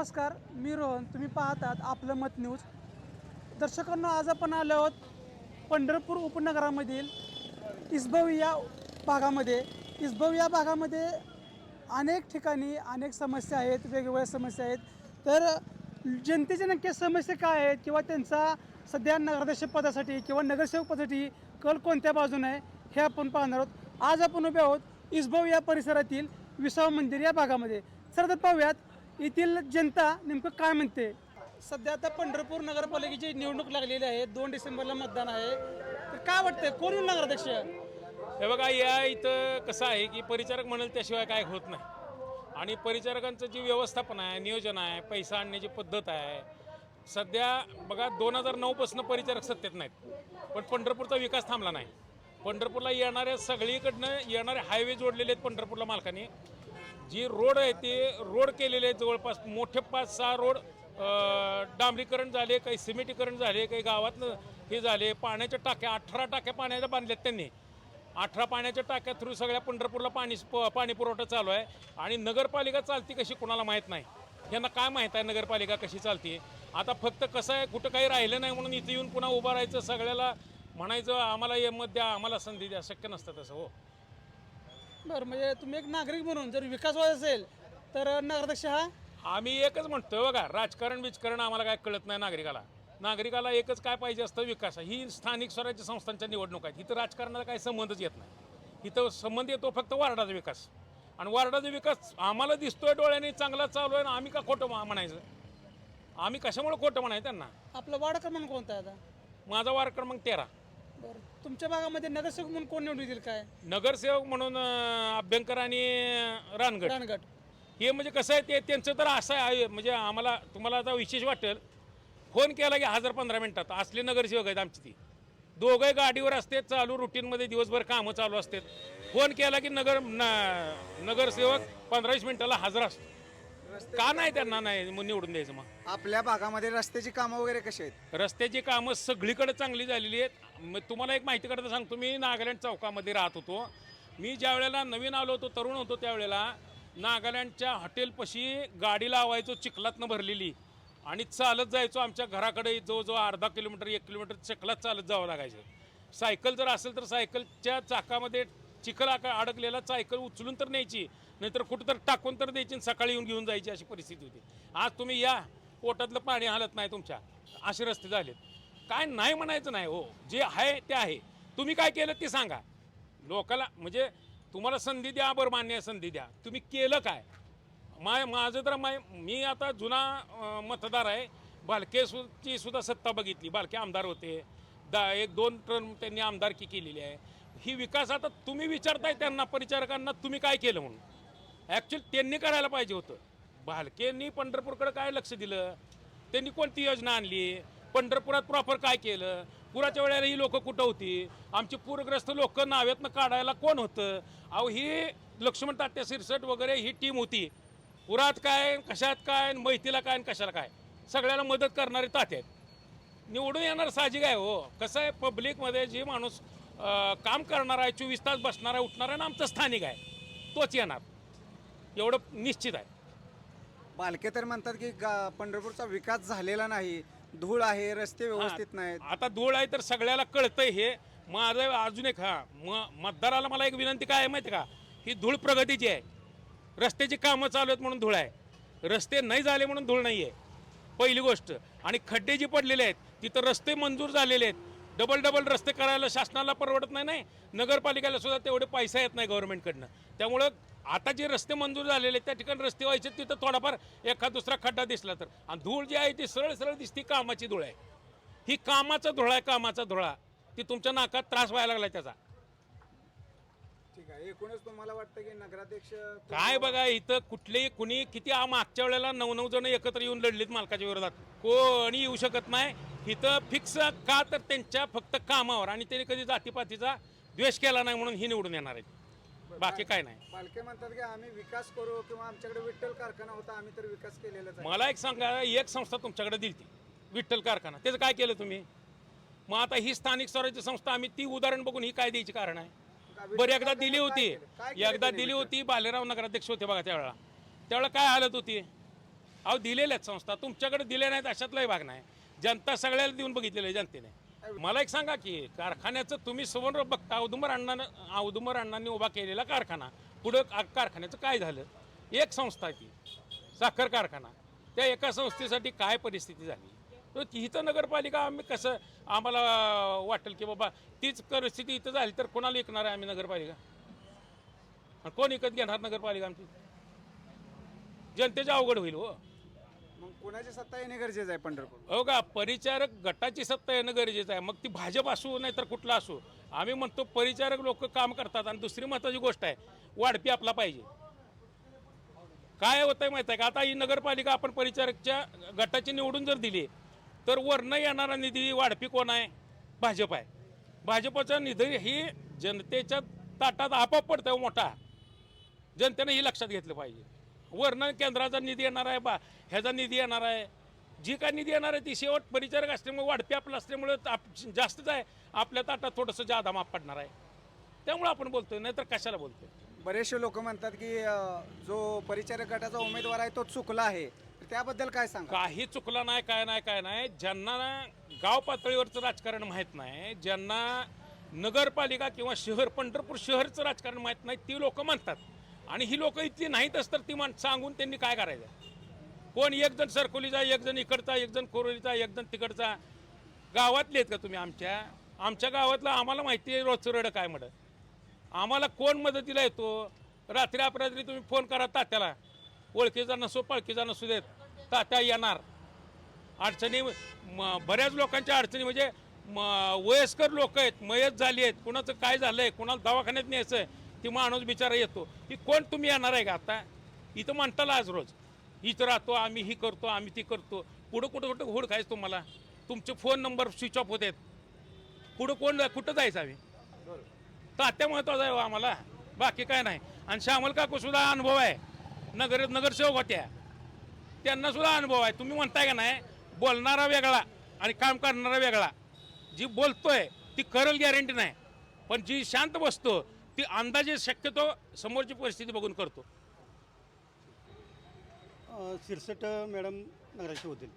नमस्कार मी रोहन. तुम्ही पाहतात आपलं मत न्यूज. दर्शकांना आज आपण आलो आहोत पंढरपूर उपनगरामधील इसबव या भागामध्ये. इसबव या भागामध्ये अनेक ठिकाणी अनेक समस्या आहेत वेगवेगळ्या समस्या आहेत. तर जनतेच्या नक्की समस्या काय आहेत किंवा त्यांचा सध्या नगराध्यक्ष पदासाठी किंवा नगरसेवक पदासाठी कल कोणत्या बाजूने आहे हे आपण पाहणार आहोत. आज आपण उभे आहोत इसबव या परिसरातील विसाव मंदिर या भागामध्ये. सर तर पाहूयात येथील जनता नेमकं काय म्हणते? सध्या आता पंढरपूर नगरपालिकेची निवडणूक लागलेली आहे. दोन डिसेंबरला मतदान आहे. तर काय वाटतंय? कोण येईल नगराध्यक्ष? हे बघा या इथं कसं आहे की परिचारक म्हणेल त्याशिवाय काय होत नाही. आणि परिचारकांचं जी व्यवस्थापन आहे नियोजन आहे पैसा आणण्याची पद्धत आहे. सध्या बघा दोन हजार नऊपासून परिचारक सत्तेत नाहीत. पण पंढरपूरचा विकास थांबला नाही. पंढरपूरला येणाऱ्या सगळीकडनं येणारे हायवे जोडलेले आहेत पंढरपूरला मालकाने. जी रोड आहे ते रोड केलेले आहेत जवळपास मोठे पाच सहा रोड डांबरीकरण झाले काही सिमेंटीकरण झाले काही गावातनं हे झाले. पाण्याच्या टाक्या अठरा टाक्या पाण्याच्या बांधल्यात त्यांनी. अठरा पाण्याच्या टाक्या थ्रू सगळ्या पंढरपूरला पाणी प- पाणी पुरवठा चालू आहे. आणि नगरपालिका चालती कशी कोणाला माहीत नाही. यांना काय माहीत आहे नगरपालिका कशी चालते? आता फक्त कसं आहे कुठं काही राहिलं नाही म्हणून इथे येऊन पुन्हा उभं राहायचं सगळ्याला म्हणायचं आम्हाला हे मत द्या आम्हाला संधी द्या. शक्य नसतं तसं हो. बरं म्हणजे तुम्ही एक नागरिक म्हणून जर विकास व्हायचा असेल तर नगराध्यक्ष हा? आम्ही एकच म्हणतो बघा राजकारण बिजकारण आम्हाला काय कळत नाही नागरिकाला. नागरिकाला एकच काय पाहिजे असतं? विकास. ही स्थानिक स्वराज्य संस्थांच्या निवडणूक आहेत. इथं राजकारणाला काही संबंधच येत नाही. इथं संबंध येतो फक्त वार्डाचा विकास. आणि वार्डाचा विकास आम्हाला दिसतोय डोळ्याने चांगला चालू आहे ना आम्ही का खोटं म्हणायचं? आम्ही कशामुळे खोटं म्हणायचं त्यांना? आपला वार्ड क्रमांक कोणता आहे आता? माझा वार्ड क्रमांक तेरा. बरं. तुमच्या भागामध्ये नगरसेवक म्हणून कोण निवडून येतील काय? नगरसेवक म्हणून अं, अभ्यंकर आणि रानगड रानगट. हे म्हणजे कसं आहे ते त्यांचं तर असं आहे म्हणजे आम्हाला तुम्हाला आता विशेष वाटेल फोन केला की हजार पंधरा मिनिटात असले नगरसेवक आहेत आमची ती. दोघंही गाडीवर असते चालू रुटीनमध्ये दिवसभर कामं चालू असतात. फोन केला की नगर न- नगरसेवक पंधरा वीस मिनिटाला हजर असतो. का नाही त्यांना नाही मग निवडून द्यायचं मग? आपल्या भागामध्ये रस्त्याची कामं वगैरे कशी आहेत? रस्त्याची कामं सगळीकडे चांगली झालेली आहेत. मग तुम्हाला एक माहिती करता सांगतो मी नागालँड चौकामध्ये राहत होतो. मी ज्या वेळेला नवीन आलो होतो तरुण होतो त्यावेळेला नागालँडच्या हॉटेलपाशी गाडी लावायचो चिखलातनं भरलेली. आणि चालत जायचो आमच्या घराकडे जवळजवळ अर्धा किलोमीटर एक किलोमीटर चिखलात चालत जावं लागायचं. सायकल जर असेल तर सायकलच्या चाकामध्ये चिखल आका अडकलेला सायकल उचलून तर न्यायची नाहीतर कुठं तर टाकून तर द्यायची आणि सकाळी येऊन घेऊन जायची अशी परिस्थिती होती. आज तुम्ही या पोटातलं पाणी हालत नाही तुमच्या असे रस्ते झालेत. काय नाही म्हणायचं नाही हो जे आहे ते आहे. तुम्ही काय केलं ते सांगा. लोकाला म्हणजे तुम्हाला संधी द्या बरं मान्य संधी द्या. तुम्ही केलं काय? माय माझं तर माय मी आता जुना मतदार आहे. बालके सुद्धा सत्ता बघितली. बालके आमदार होते. दा एक दोन टर्म त्यांनी आमदारकी केलेली आहे. ही विकास आता तुम्ही विचारताय त्यांना परिचारकांना तुम्ही काय केलं म्हणून? ॲक्च्युली त्यांनी करायला पाहिजे होतं. भालकेंनी पंढरपूरकडे काय लक्ष दिलं? त्यांनी कोणती योजना आणली? पंढरपुरात प्रॉपर काय केलं? पुराच्या वेळेला ही लोक कुठं होती? आमची पूरग्रस्त लोक नावेतनं काढायला कोण होतं? अहो ही लक्ष्मण तात्या सिरसट वगैरे ही टीम होती. पुरात काय कशात काय मैतीला काय आणि कशाला काय? सगळ्याला मदत करणारे तात्या आहेत. निवडून येणार साहजिक आहे हो. कसं आहे पब्लिकमध्ये जे माणूस काम करणार आहे चोवीस तास बसणार आहे उठणार आहे ना आमचा स्थानिक आहे. तोच येणार. एवढं निश्चित आहे. बालके तर म्हणतात की गा- पंढरपूरचा विकास झालेला नाही. धूळ आहे रस्ते व्यवस्थित नाहीत. आता धूळ आहे तर सगळ्याला कळतंय हे. माझं अजून एक हा म मतदाराला मला एक विनंती काय आहे माहिती का? ही धूळ प्रगतीची आहे. रस्त्याची कामं चालू आहेत म्हणून धूळ आहे. रस्ते नाही झाले म्हणून धूळ नाही आहे पहिली गोष्ट. आणि खड्डे जे पडलेले आहेत तिथं रस्ते मंजूर झालेले आहेत. डबल डबल रस्ते करायला शासनाला परवडत नाही नाही. नगरपालिकेला सुद्धा तेवढे पैसा येत नाही गव्हर्नमेंटकडनं त्यामुळं आता जे रस्ते मंजूर झालेले आहेत त्या ठिकाणी रस्ते व्हायचे तिथं थोडाफार एखाद दुसरा खड्डा दिसला तर. आणि धूळ जी आहे ती सरळ सरळ दिसती कामाची धूळ आहे. ही कामाचा धुळा आहे कामाचा धुळा. ती तुमच्या नाकात त्रास व्हायला लागला त्याचा. एकूणच तुम्हाला वाटतं की नगराध्यक्ष काय बघा इथं कुठलेही कुणी किती आ- मागच्या वेळेला नऊ नऊ जण एकत्र येऊन लढलीत मालकाच्या विरोधात. कोणी येऊ शकत नाही. इथं फिक्स का तर त्यांच्या फक्त कामावर आणि त्यांनी कधी जातीपातीचा द्वेष केला नाही म्हणून ही निवडून येणार आहेत. बाकी काय नाही. बालके म्हणतात की आम्ही विकास करू किंवा आमच्याकडे विठ्ठल कारखाना होता आम्ही तर विकास केलेलाच आहे. मला एक सांगा एक संस्था तुमच्याकडे दिली विठ्ठल कारखाना. त्याचं काय केलं तुम्ही? मग आता ही स्थानिक स्वराज्य संस्था आम्ही ती उदाहरण बघून ही काय द्यायची कारण आहे? बरं एकदा दिली होती. एकदा दिली? होती बालेराव नगराध्यक्ष होते बघा त्यावेळेला त्यावेळेला काय हालत होती? अहो दिलेल्या आहेत संस्था. तुमच्याकडे दिल्या नाहीत अशातलाही भाग नाही. जनता सगळ्याला देऊन बघितलेलं आहे जनतेने. मला एक सांगा की कारखान्याचं तुम्ही समोर बघता औदुंबर अण्णानं औदुंबर अण्णांनी उभा केलेला कारखाना. पुढं कारखान्याचं काय झालं? एक संस्था ती साखर कारखाना. त्या एका संस्थेसाठी काय परिस्थिती झाली? तर इथं नगरपालिका आम्ही कसं आम्हाला वाटेल की बाबा तीच परिस्थिती इथं झाली तर कोणाला विकणार आहे आम्ही नगरपालिका? आणि कोण विकत घेणार नगरपालिका आमची? जनतेच्या अवघड होईल हो. मग कुणाची सत्ता येणे गरजेचं आहे पंढरपूर हो का? परिचारक गटाची सत्ता येणं गरजेचं आहे. मग ती भाजप असू नाही तर कुठला असू. आम्ही म्हणतो परिचारक लोक काम करतात आणि दुसरी महत्वाची गोष्ट आहे वाढपी आपला पाहिजे. काय होतंय माहिती आहे का? आता ही नगरपालिका आपण परिचारकच्या गटाची निवडून जर दिली तर वरनं येणारा निधी वाढपी कोण आहे? भाजप आहे. भाजपचा निधी ही जनतेच्या ताटात आपोआप पडतो मोठा. जनतेने ही लक्षात घेतलं पाहिजे. वरनं केंद्राचा निधी येणार आहे बा ह्याचा निधी येणार आहे. जी काय निधी येणार आहे ती शेवट परिचारक असल्यामुळे वाढपी आपलं असल्यामुळे आप- जास्तच आहे. आपल्या ताटात थोडंसं जादा माप पडणार आहे. त्यामुळे आपण बोलतोय नाहीतर कशाला बोलतोय? बरेचसे लोक म्हणतात की जो परिचारक गटाचा उमेदवार आहे तो चुकला आहे. त्याबद्दल काय सांगा? काही चुकलं नाही काय नाही काय नाही. ज्यांना गाव पातळीवरचं राजकारण माहीत नाही ज्यांना नगरपालिका किंवा शहर पंढरपूर शहरचं राजकारण माहीत नाही ती लोक म्हणतात. आणि ही लोक इतकी नाहीतच तर ती मान सांगून त्यांनी काय करायचं? कोण एक जण सरकोलीचा एक जण इकडचा एक जण कोरोलीचा एक जण तिकडचा? गावातले आहेत का तुम्ही आमच्या? आमच्या गावातलं आम्हाला माहिती आहे रोजचं रडं काय म्हणत आम्हाला कोण मदतीला येतो? रात्री अपरात्री तुम्ही फोन करा तात्याला. ओळखीचा नसो पळखीचा नसू देत. तात्या येणार. अडचणी म- बऱ्याच लोकांच्या अडचणी म्हणजे म- वयस्कर लोक आहेत मयत झाली आहेत कुणाचं काय झालं आहे कुणाला दवाखान्यात न्यायचं आहे ती माणूस बिचारा येतो. की कोण तुम्ही येणार आहे का आता? इथं म्हणताला आज रोज. इथं राहतो आम्ही ही करतो आम्ही ती करतो. पुढं कुठं कुठं घोड खायचं तुम्हाला? तुमचे फोन नंबर स्विच ऑफ होत आहेत पुढं कोण कुठं जायचं आम्ही? तात्या महत्त्वाचा आहे हो आम्हाला. बाकी काय नाही. आणि श्यामल काकू सुद्धा अनुभव आहे. नगर नगरसेवक होत्या. त्यांना सुद्धा अनुभव आहे. तुम्ही म्हणताय का नाही बोलणारा वेगळा आणि काम करणारा वेगळा. जी बोलतोय ती करल गॅरंटी नाही. पण जी शांत बसतो ती अंदाजे शक्यतो समोरची परिस्थिती बघून करतो. शिरसट मॅडम नगराध्यक्ष होतील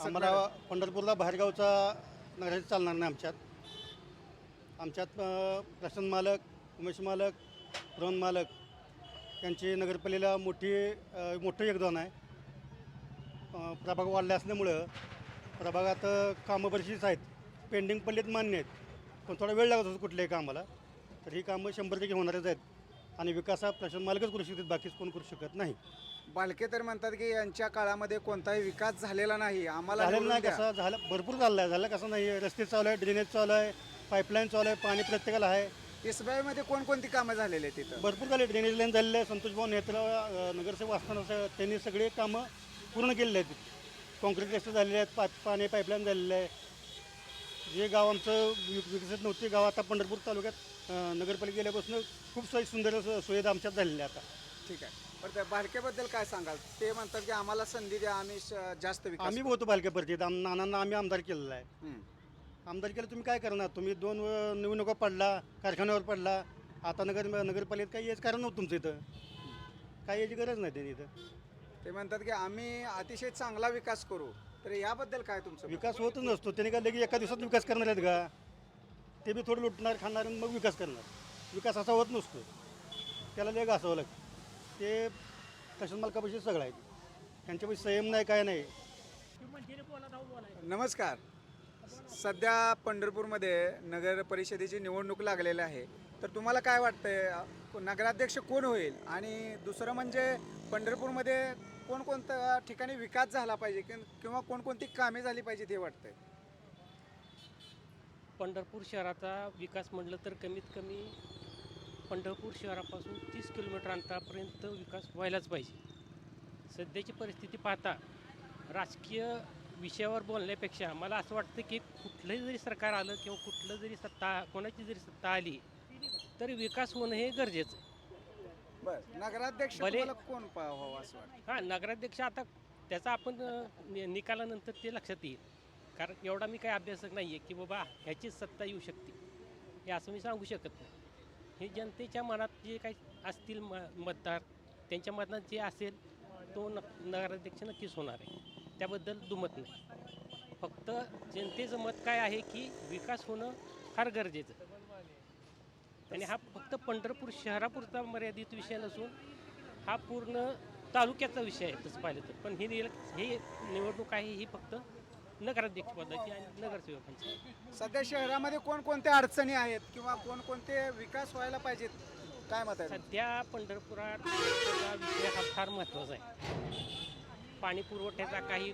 आम्हाला मॅडम. पंढरपूरला बाहेरगावचा नगराध्यक्ष चालणार नाही आमच्यात. आमच्यात अ, प्रशासन मालक उमेश मालक रोहन मालक यांची नगरपालिकेला मोठी मोठं योगदान आहे. प्रभाग वाढले असल्यामुळं प्रभागात कामं बरीचशीच आहेत. पेंडिंग पडलेत मान्य आहेत. पण थोडा वेळ लागत होता कुठल्याही कामाला. तर ही कामं शंभर टक्के होणारच आहेत. आणि विकास हा प्रशासन मालकच करू शकतात बाकीच कोण करू शकत नाही. बालके तर म्हणतात की यांच्या काळामध्ये कोणताही विकास झालेला नाही. आम्हाला झालेलं नाही. कसं झालं भरपूर झालं आहे. झालं कसं नाही रस्ते चालू आहे ड्रेनेज चालू आहे पाईपलाईन चालू आहे पाणी प्रत्येकाला आहे. इसबाईमध्ये कोणकोणती कामं झालेली आहेत तिथं? भरपूर झाले ड्रेनेज लाईन झालेलं आहे संतोष भाऊ नेत्र नगरसेवक असताना स- त्यांनी सगळे कामं पूर्ण केलेले आहेत. कॉन्क्रीट रस्ते झालेले आहेत पा पाणी पाईपलाईन झालेलं आहे. जे गाव आमचं वि- विकसित नव्हते गाव आता पंढरपूर तालुक्यात अं, नगरपालिका गेल्यापासून खूप सोयी सुंदर सु- सुविधा आमच्यात झालेल्या आहे आता. ठीक आहे. बरं त्या बालकेबद्दल काय सांगाल? ते म्हणतात की आम्हाला संधी द्या आम्ही श- जास्त विकास आम्ही होतो बालक्या आम नानांना आम्ही आमदार केलेला आहे. हम्म. आमदार केलं तुम्ही काय करणार? तुम्ही दोन व- निवडणुका पडला कारखान्यावर पडला आता नगर नगरपालिकेत काही याच कारण नव्हतं तुमचं इथं? काही याची गरज नाही त्यांनी इथं? ते म्हणतात की आम्ही अतिशय चांगला विकास करू तर याबद्दल काय तुमचं मत? विकास होतच नसतो त्यांनी काय लगेच एका दिवसात विकास करणार आहेत का? ते बी थोडं लुटणार खाणार आणि मग विकास करणार. विकास असा होत नसतो. त्याला लय घासावं लागतं. ते कशात मालकापाशी सगळं आहे त्यांच्यापाशी संयम नाही काय नाही. नमस्कार. सध्या पंढरपूरमध्ये नगर परिषदेची निवडणूक लागलेली आहे. तर तुम्हाला काय वाटतंय? नगराध्यक्ष कोण होईल? आणि दुसरं म्हणजे पंढरपूरमध्ये कोणकोणत्या ठिकाणी विकास झाला पाहिजे किं- किंवा कोणकोणती कामे झाली पाहिजेत ते वाटतंय? पंढरपूर शहराचा विकास म्हटलं तर कमीत कमी पंढरपूर शहरापासून तीस किलोमीटर अंतरापर्यंत विकास व्हायलाच पाहिजे. सध्याची परिस्थिती पाहता राजकीय विषयावर बोलण्यापेक्षा मला असं वाटतं की कुठलंही जरी सरकार आलं किंवा कुठलं जरी सत्ता कोणाची जरी सत्ता आली तरी विकास होणं हे गरजेचं आहे. बरं. नगराध्यक्ष भले- तुम्हाला कोण व्हावं असं वाटतं? हां नगराध्यक्ष आता त्याचा आपण अ, नि- निकालानंतर ते लक्षात येईल. कारण एवढा मी काही अभ्यासक नाही आहे की बाबा ह्याचीच सत्ता येऊ शकते. हे असं मी सांगू शकत नाही. हे जनतेच्या मनात जे काही असतील म मतदार त्यांच्या मनात जे असेल तो न नगराध्यक्ष नक्कीच होणार आहे. त्याबद्दल दुमत नाही. फक्त जनतेचं मत काय आहे की विकास होणं फार गरजेचं. आणि हा फक्त पंढरपूर शहरापुरता मर्यादित विषय नसून हा पूर्ण तालुक्याचा विषय आहे तसं पाहिलं तर. पण ही ही निवडणूक आहे ही फक्त नगराध्यक्ष पदाची आणि नगरसेवकांची. सध्या शहरामध्ये कोणकोणत्या अडचणी आहेत किंवा कोणकोणते विकास व्हायला पाहिजेत? काय मत आहे? सध्या पंढरपुरात विषय हा फार महत्त्वाचा आहे. पाणी पुरवठ्याचा काही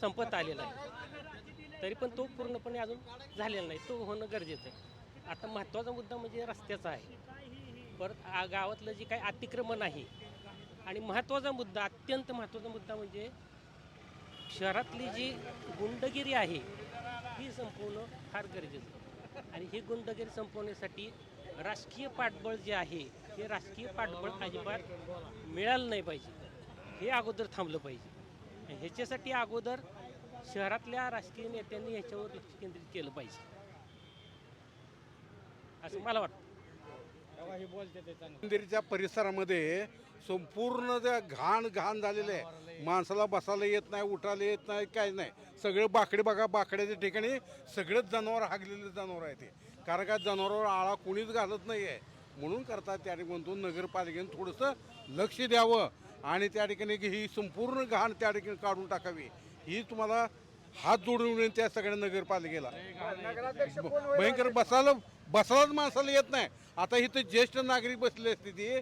संपत आलेला आहे तरी पण तो पूर्णपणे अजून झालेला नाही. तो होणं गरजेचं आहे. आता महत्त्वाचा मुद्दा म्हणजे रस्त्याचा आहे. परत आ- गावातलं जे काही अतिक्रमण आहे आणि महत्त्वाचा मुद्दा अत्यंत महत्त्वाचा मुद्दा म्हणजे शहरातली जी गुंडगिरी आहे ही संपवणं फार गरजेचं आणि ही गुंडगिरी संपवण्यासाठी राजकीय पाठबळ जे आहे हे राजकीय पाठबळ अजिबात मिळालं नाही पाहिजे. हे अगोदर थांबलं पाहिजे. ह्याच्यासाठी अगोदर शहरातल्या राजकीय नेत्यांनी ह्याच्यावर लक्ष केंद्रित केलं पाहिजे. असं मला वाटतं. मंदिरच्या परिसरामध्ये संपूर्ण त्या घाण घाण झालेलं आहे. माणसाला बसायला येत नाही उठायला येत नाही काय नाही. सगळे बाकडे बघा बाकड्याच्या ठिकाणी सगळेच जनावर हागलेले जनावर आहे ते कारण का जनावरावर आळा कोणीच घालत नाही आहे म्हणून करतात त्या ठिकाणी म्हणतो नगरपालिकेने थोडंसं लक्ष द्यावं. आणि त्या ठिकाणी की ही संपूर्ण घाण त्या ठिकाणी काढून टाकावी. ही तुम्हाला हात जोडून त्या सगळ्या नगरपालिकेला. भयंकर बसायला बसायलाच माणसाला येत नाही. आता इथं ज्येष्ठ नागरिक बसले असते ती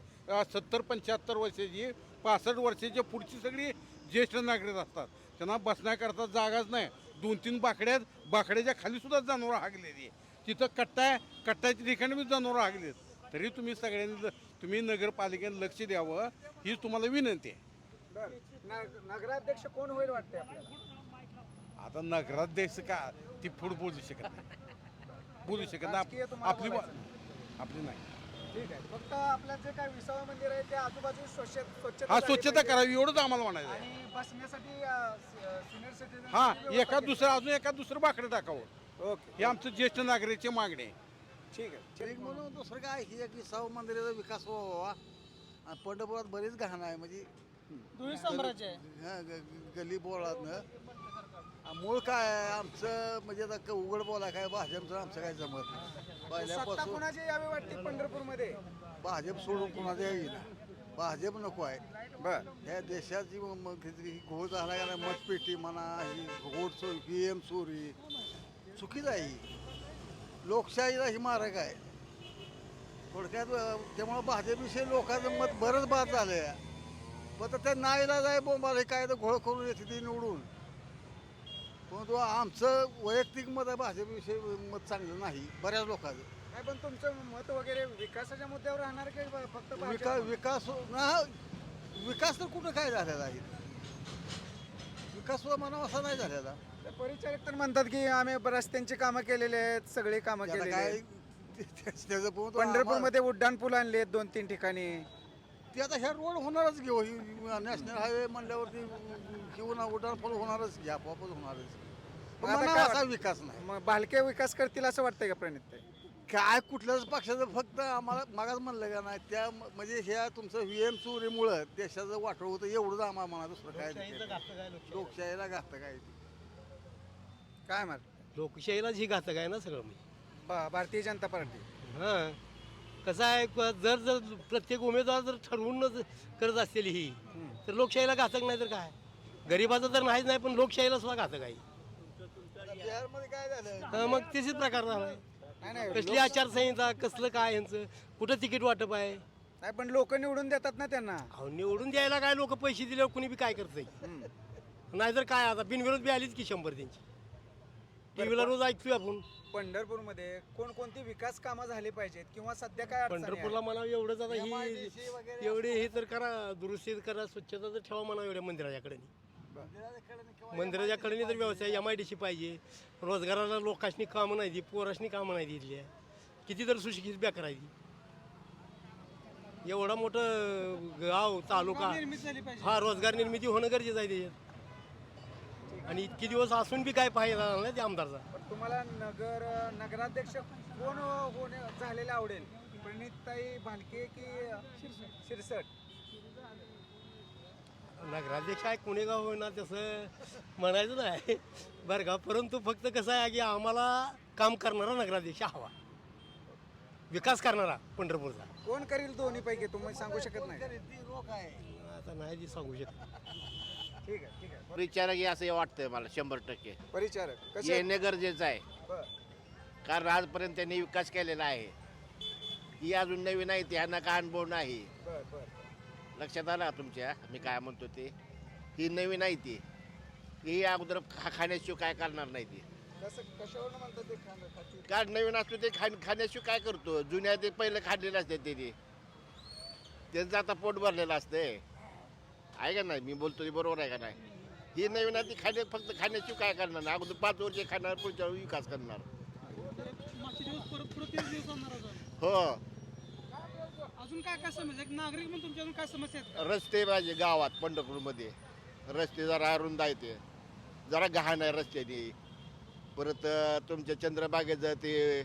सत्तर पंच्याहत्तर वर्षाची पासष्ट वर्षाच्या पुढची सगळी ज्येष्ठ नागरिक असतात. त्यांना बसण्याकरता जागाच नाही. दोन तीन बाकड्यात बाकड्याच्या खाली सुद्धा जनावरं हागलेली तिथं कट्टा आहे कट्ट्याच्या ठिकाणी बी जनावरं हागलेत तरी तुम्ही सगळ्यांनी तुम्ही नगरपालिकेने लक्ष द्यावं ही तुम्हाला विनंती आहे. बरं. नगराध्यक्ष कोण होईल वाटते आपल्याला? आता नगराध्यक्ष का ती पुढे बोलू शकत नाही. बोलू शकत राजकीय नाही तुम्हाला आपली बोलायचं आपली नाही. ठीक आहे. फक्त आपलं जे काय विसावा मंदिर आहे त्या आजूबाजूला स्वच्छ स्वच्छता हा झाली स्वच्छता पाहिजे. करावी एवढंच आम्हाला म्हणायचं आहे. आणि बसण्यासाठी सिनियर सिटीजन हा एका दुसरं अजून एका दुसरं बाकडे टाकावं. ओके. हे आमचं ज्येष्ठ नागरिकची मागणी आहे. ठीक आहे. एक म्हणून दुसरं काय ही एक विसाव मंदिराचा विकास व्हावा आणि पंढरपुरात बरीच घाण आहे म्हणजे दुई साम्राज्य आहे. हा, ग- ग- गली बोळातनं. मूळ काय आहे? आमचं म्हणजे आता क- उघड बोला काय भाजपचं आमचं काय जमत नाही. सत्ता पहिल्यापासून कोणाची यावी वाटते पंढरपूरमध्ये? भाजप सोडून कोणाच्या येईल भाजप नको आहे. बर. ह्या देशाची म- म- किती घोळ झाला का मतपेटी म्हणा ही घोट चोरी पी एम चोरी चुकीच आहे ही. लोकशाहीला ही मारक आहे. थोडक्यात त्यामुळं भाजपविषयी लोकांचं मत बरंच बाद झालं आहे पण आता त्या नाईला जाय बोंबाला काय तर घोळ करून येते ती निवडून. परंतु आमचं वैयक्तिक मत आहे भाजपविषयी मत चांगलं नाही बऱ्याच लोकांचं. काय पण तुमचं मत वगैरे विकासाच्या मुद्द्यावर राहणार की फक्त भाजप? विकास विकास ना विकास तर कुठं काय झालेला आहे? विकास सुद्धा म्हणावा असा नाही झालेला. तर परिचारक तर म्हणतात की आम्ही रस्त्यांची कामं केलेली आहेत सगळी कामं त्याला केलेली काय आहेत त्याचं पाहून तो पंढरपूरमध्ये उड्डाण पूल आणले आहेत दोन तीन ठिकाणी ते आता ह्या रोड होणारच घेऊ नॅशनल हायवे म्हणल्यावरती घेऊन उड्डाण पूल होणारच घ्या आपोआपच होणारच पण म्हणावा असा? विकास नाही मग भालके विकास करतील असं वाटतंय का प्रणित काय कुठल्याच पक्षाचं फक्त आम्हाला मागास म्हणलं का नाही त्या म- म्हणजे ह्या तुमचं व्ही एम चोरीमुळं देशाचं वाटोळ होतं एवढंच आम्हाला म्हणा दुसरं काय नाही. लोकशाहीला घातलं काय ते. काय मार? लोकशाहीला जी घातक आहे ना सगळं मी. भारतीय जनता पार्टी. हां. कसं आहे क- जर जर प्रत्येक उमेदवार जर ठरवून करत असतील ही तर लोकशाहीला घातक नाही तर काय? गरिबाचं तर नाहीच नाही पण लोकशाहीला सुद्धा घातक आहे. बिहारमध्ये काय झालं? हं, मग तशीच प्रकार झाला नाही नाही कसली लोक- आचारसंहिता कसलं काय यांचं कुठं तिकीट वाटप आहे? नाही पण लोक निवडून देतात ना त्यांना. अहो निवडून द्यायला काय लोक पैसे दिल्यावर कुणी बी काय करतंय? नाहीतर काय आता बिनविरोध बी आलीच की शंभर त्यांची. टीव्हीला रोज ऐकतोय आपण. पंढरपूरमध्ये कोणकोणती विकास कामं झाली पाहिजेत किंवा सध्या काय अडचणी आहेत? पंढरपूरला म्हणा एवढंच आता ही MIDC वगैरे एवढे हे तर करा दुरुस्ती करा स्वच्छता तर ठेवा म्हणा एवढ्या मंदिराच्या कडे मंदिराच्या तर व्यवसाय एम आय डी सी पाहिजे. रोजगाराला लोकांनी कामं नाही दी पोराशनी कामं नाही दिली किती तर सुशिक्षित बेकार आहे ती. एवढा मोठं गाव तालुका. हा रोजगार निर्मिती होणं गरजेचं आहे त्याच्यात. आणि इतके दिवस असून बी काय फायदा झाला नाही त्या आमदारचा. पण तुम्हाला नगर नगराध्यक्ष कोण होणे झालेलं आवडेल? प्रणितताई भालके की शिरसट? नगराध्यक्ष आहे कुणी गाव होईना तसं म्हणायचं नाही. बरं का परंतु फक्त कसं आहे की आम्हाला काम करणारा नगराध्यक्ष हवा. विकास करणारा पंढरपूरचा. कोण करील दोन्ही पैकी? तुम्ही सांगू शकत नाही. आता नाही ती सांगू शकत. ठीक आहे ठीक आहे. विचार की असं वाटतंय मला शंभर टक्के. परिचारक कसे येणे गरजेचं आहे. बर. कारण आजपर्यंत त्यांनी विकास केलेला आहे. ही अजून नवीन आहे त्यांना काय अनुभव नाही? बर बर. लक्षात आलं तुमच्या? मी काय म्हणतो ते? ही नवीन आहे ती. ही अगोदर खा खाण्याशिवाय काय करणार नाही ती. कसं कशावरून म्हणतात ते खाणं? खातील काय नवीन असतो ते खा खाण्याशिवाय काय करतो? जुन्या ते पहिलं खाल्लेलं असते त्यांनी त्यांचं आता पोट भरलेलं असतंय. आहे का नाही? मी बोलतो ते बरोबर आहे का नाही? ही नवीन आहे ती खाणे फक्त खाण्याशिवाय काय करणार नाही? अगोदर पाच वर्ष खाणार पुढच्या वेळी विकास करणार. हो. अजून काय काय समस्या? एक नागरिक म्हणून तुमच्या अजून काय समस्या आहेत? रस्ते पाहिजे गावात पंढरपूरमध्ये. रस्ते जरा अरुंद आहे ते. जरा गहाण आहे रस्त्याने. परत अं, तुमच्या चंद्रबागेचं ते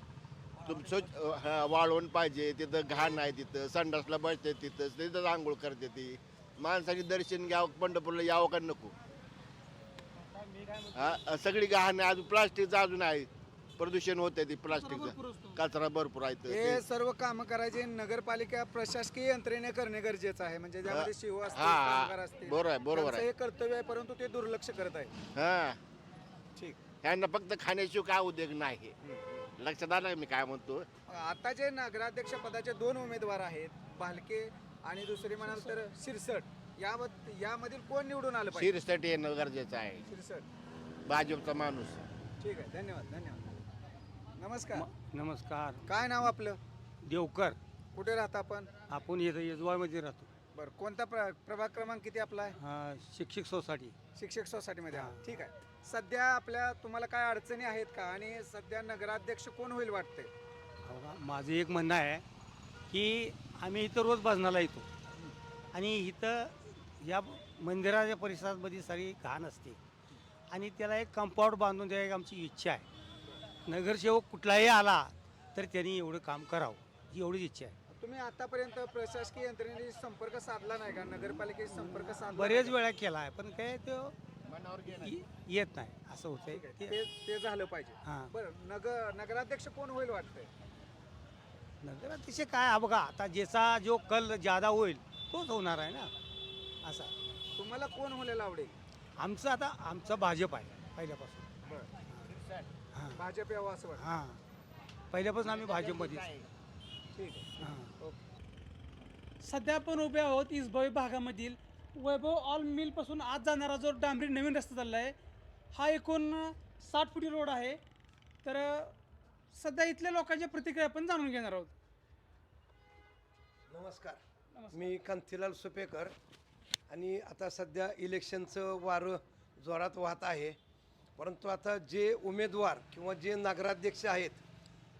तुम स्वच्छ अं, हा, वाळवण पाहिजे तिथं घाण आहे तिथं. संडासला बसते तिथं तिथं आंघोळ करते ती. माणसाने दर्शन घ्यावं पंढरपूरला यावं का नको? हा सगळी गहाण आहे अजून प्लास्टिकचं अजून आहे. प्रदूषण होते ती प्लास्टिकचं. कचरा भरपूर आहे इथं. हे सर्व कामं करायचे नगरपालिका प्रशासकीय यंत्रणे करणे गरजेचं आहे. म्हणजे ज्यामध्ये शिव असतील हा, हा. कामगार असतील. बरोबर आहे, बरोबर त्यांचं आहे. हे कर्तव्य आहे परंतु ते दुर्लक्ष करत आहे. हा. ठीक. ह्यांना फक्त खाण्याशिवाय काय उद्योग नाही. लक्षात आलं मी काय म्हणतो? आता जे नगराध्यक्ष पदाचे दोन उमेदवार आहेत भालके आणि दुसरे म्हणाल तर शिरसट. याबद्द यामधील कोण निवडून आलं पाहिजे? शिरसाठी येणं गरजेचं आहे. शिरसट. भाजपचा माणूस. ठीक आहे. धन्यवाद धन्यवाद. नमस्कार. नमस्कार. काय नाव आपलं? देवकर. कुठे राहता आपण? आपण इथं यजवाळमध्ये राहतो. बरं कोणता प्र प्रभाग क्रमांक किती आपला आहे? हा, शिक्षक सोसायटी. शिक्षक सोसायटीमध्ये हा. आहात. ठीक आहे. सध्या आपल्या तुम्हाला काय अडचणी आहेत का? आणि सध्या नगराध्यक्ष कोण होईल वाटते का? माझं एक म्हणणं आहे की आम्ही इथं रोज भजनाला येतो. आणि इथं या मंदिराच्या परिसरामध्ये सगळी घाण असते. आणि त्याला एक कंपाऊंड बांधून द्यायची आमची इच्छा आहे. नगरसेवक कुठलाही आला तर त्यांनी एवढं काम करावं एवढीच इच्छा आहे. तुम्ही आतापर्यंत प्रशासकीय यंत्रणेशी संपर्क साधला नाही का? नगरपालिकेशी संपर्क साधला बरेच नाही? वेळा केला आहे पण काय तो ये- येत नाही असं होतंय. का? ते ते ते झालं पाहिजे. हां. बरं नगर नगराध्यक्ष कोण होईल वाटतंय? नगर अतिशय काय हा बघा आता ज्याचा जो कल ज्यादा होईल तोच होणार आहे ना? असा. तुम्हाला कोण होलेला आवडेल आमचं आता आमचं भाजप आहे पहिल्यापासून. हां. भाजप यावं असं वाटतं. हां. पहिल्यापासून आम्ही भाजपमध्येच. ठीक आहे. हां. सध्या आपण उभे आहोत इसबावी भागामधील. वैभव ऑल मिलपासून आज जाणारा जो डांबरी नवीन रस्ता चालला आहे हा एकूण साठ फुटी रोड आहे. तर सध्या इथल्या लोकांच्या प्रतिक्रिया आपण जाणून घेणार आहोत. नमस्कार. मी कांतीलाल सुपेकर आणि आता सध्या इलेक्शनचं वारं जोरात वाहत आहे. परंतु आता जे उमेदवार किंवा जे नगराध्यक्ष आहेत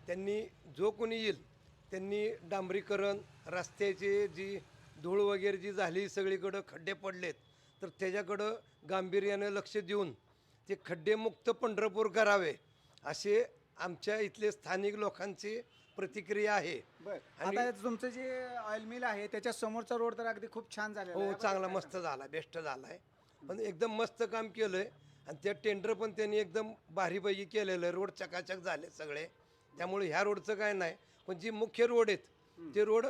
त्यांनी जो कोणी येईल त्यांनी डांबरीकरण रस्त्याचे जी धूळ वगैरे जी झाली सगळीकडं खड्डे पडलेत तर त्याच्याकडं गांभीर्यानं लक्ष देऊन ते खड्डेमुक्त पंढरपूर करावे असे आमच्या इथले स्थानिक लोकांची प्रतिक्रिया आहे. आता तुमचं जे ऑइल मिल आहे त्याच्या समोरचा रोड तर अगदी खूप छान झालेला आहे. हो चांगला मस्त झाला बेस्ट झाला आहे पण एकदम मस्त काम केलं आहे आणि त्या टेंडर पण त्यांनी एकदम भारीपैकी केलेलं आहे. रोड चकाचक झाले सगळे. त्यामुळे ह्या रोडचं काय नाही. पण जी मुख्य रोड आहेत ते रोड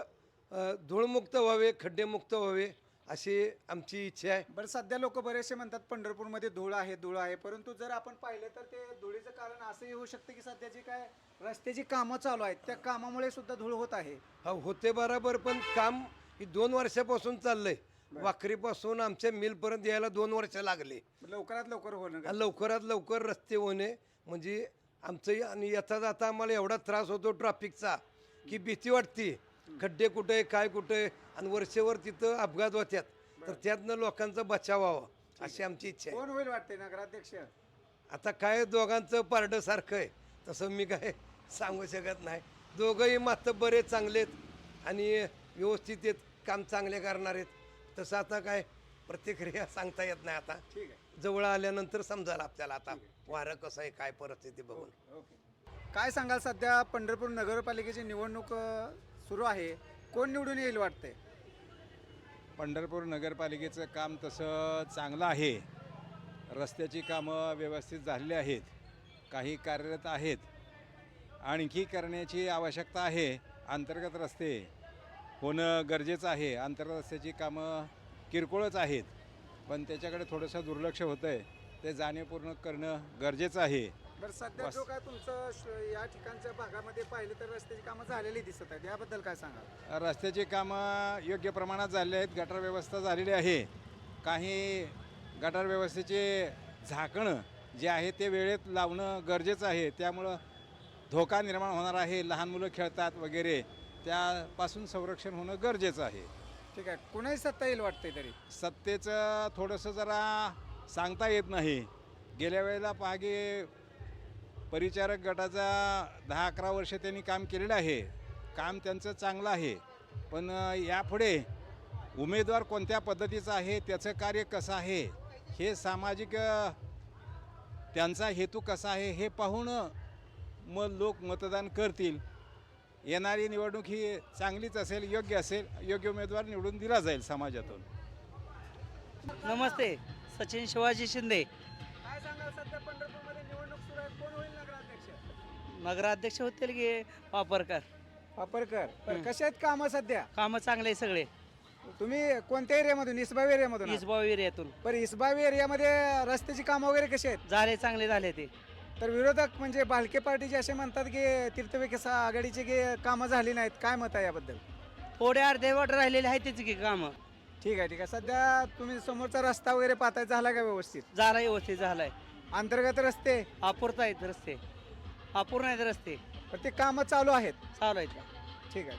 धूळमुक्त व्हावे खड्डेमुक्त व्हावे अशी आमची इच्छा आहे. बरं सध्या लोक बरेचसे म्हणतात पंढरपूरमध्ये धूळ आहे धूळ आहे. परंतु जर आपण पाहिलं तर ते धुळीचं कारण असंही होऊ शकतं की सध्या जी काय रस्त्याची कामं चालू आहेत त्या कामामुळे सुद्धा धूळ होत आहे. हा होते बरोबर पण काम ही दोन वर्षापासून चाललंय. वाखरीपासून आमच्या मिलपर्यंत यायला दोन वर्ष लागले. लवकरात लवकर होणं लवकरात लवकर रस्ते होणे म्हणजे आमचं आणि येता जाता आम्हाला एवढा त्रास होतो ट्रॅफिकचा की भीती वाटते. खड्डे कुठे आहे, काय कुठे आहे, आणि वर्षभर तिथं अपघात होत्यात. तर त्यातनं लोकांचा बचाव व्हावा अशी आमची इच्छा आहे. कोण होईल वाटते नगराध्यक्ष? आता काय दोघांचं पारडं सारखं आहे. तसं मी काय सांगू शकत नाही. दोघंही मात्र बरे चांगलेत आणि व्यवस्थित आहेत काम चांगले करणार आहेत. तसं आता काय प्रतिक्रिया सांगता येत नाही आता. ठीक आहे. जवळ आल्यानंतर समजाल आपल्याला आता वारं कसं आहे काय परिस्थिती बघून. ओके. काय सांगाल सध्या पंढरपूर नगरपालिकेची निवडणूक अ, सुरू आहे. कोण निवडून येईल वाटते पंढरपूर नगरपालिकेचं काम तसं चांगलं आहे. रस्त्याची कामं व्यवस्थित झालेली आहेत. काही कार्यरत आहेत. आणखी करण्याची आवश्यकता आहे. अंतर्गत रस्ते होणं गरजेचं आहे. अंतर्गत रस्त्याची कामं किरकोळच आहेत. पण त्याच्याकडे थोडंसं दुर्लक्ष होतं आहे ते जाणीवपूर्ण करणं गरजेचं आहे. बरं सध्या. जो काय तुमचं श- या ठिकाणच्या भागामध्ये पाहिलं तर रस्त्याची कामं झालेली दिसत आहेत. याबद्दल काय सांगाल? रस्त्याची कामं योग्य प्रमाणात झालेली आहेत. गटार व्यवस्था झालेली आहे. काही गटार व्यवस्थेचे झाकणं जे आहे ते वेळेत लावणं गरजेचं आहे. त्यामुळं धोका निर्माण होणार आहे. लहान मुलं खेळतात वगैरे. त्यापासून संरक्षण होणं गरजेचं आहे. ठीक आहे. कुणाही सत्ता येईल वाटतंय तरी? सत्तेचं थोडंसं जरा सांगता येत नाही. गेल्या वेळेला पागे परिचारक गटाचा दहा अकरा वर्ष त्यांनी काम केलेलं आहे. काम त्यांचं चांगलं आहे. पण यापुढे उमेदवार कोणत्या पद्धतीचा आहे त्याचं कार्य कसं आहे हे सामाजिक त्यांचा हेतू कसा आहे हे पाहून मग लोक मतदान करतील. येणारी निवडणूक ही चांगलीच असेल योग्य असेल योग्य उमेदवार निवडून दिला जाईल समाजातून. नमस्ते सचिन शिवाजी शिंदे. काय सांगाल सध्या पंढरपूरमध्ये निवडणूक सुरू आहे कोण होईल नगराध्यक्ष? नगराध्यक्ष होतील की वापरकर? वापरकर. बरं कसे आहेत कामं सध्या? कामं चांगले सगळे. तुम्ही कोणत्या एरियामधून इसबावी एरियामधून आहात? इसबाव एरियातून. बरं इसबावी एरियामध्ये रस्त्याची कामं वगैरे कशी आहेत? झाले चांगले झाले ते. तर विरोधक म्हणजे भालके पार्टीचे असे म्हणतात की तीर्थविकास आघाडीची की कामं झाली नाहीत काय मत आहे याबद्दल? थोडे अर्धेवाट राहिलेले आहेत त्याची की कामं. ठीक आहे ठीक आहे. सध्या तुम्ही समोरचा रस्ता वगैरे पाहताय झाला का व्यवस्थित? झाला व्यवस्थित झालाय. अंतर्गत रस्ते? अपूर्त आहेत रस्ते. अपूर्ण आहेत रस्ते. पण ते कामं चालू आहेत? चालू आहेत. ठीक आहे.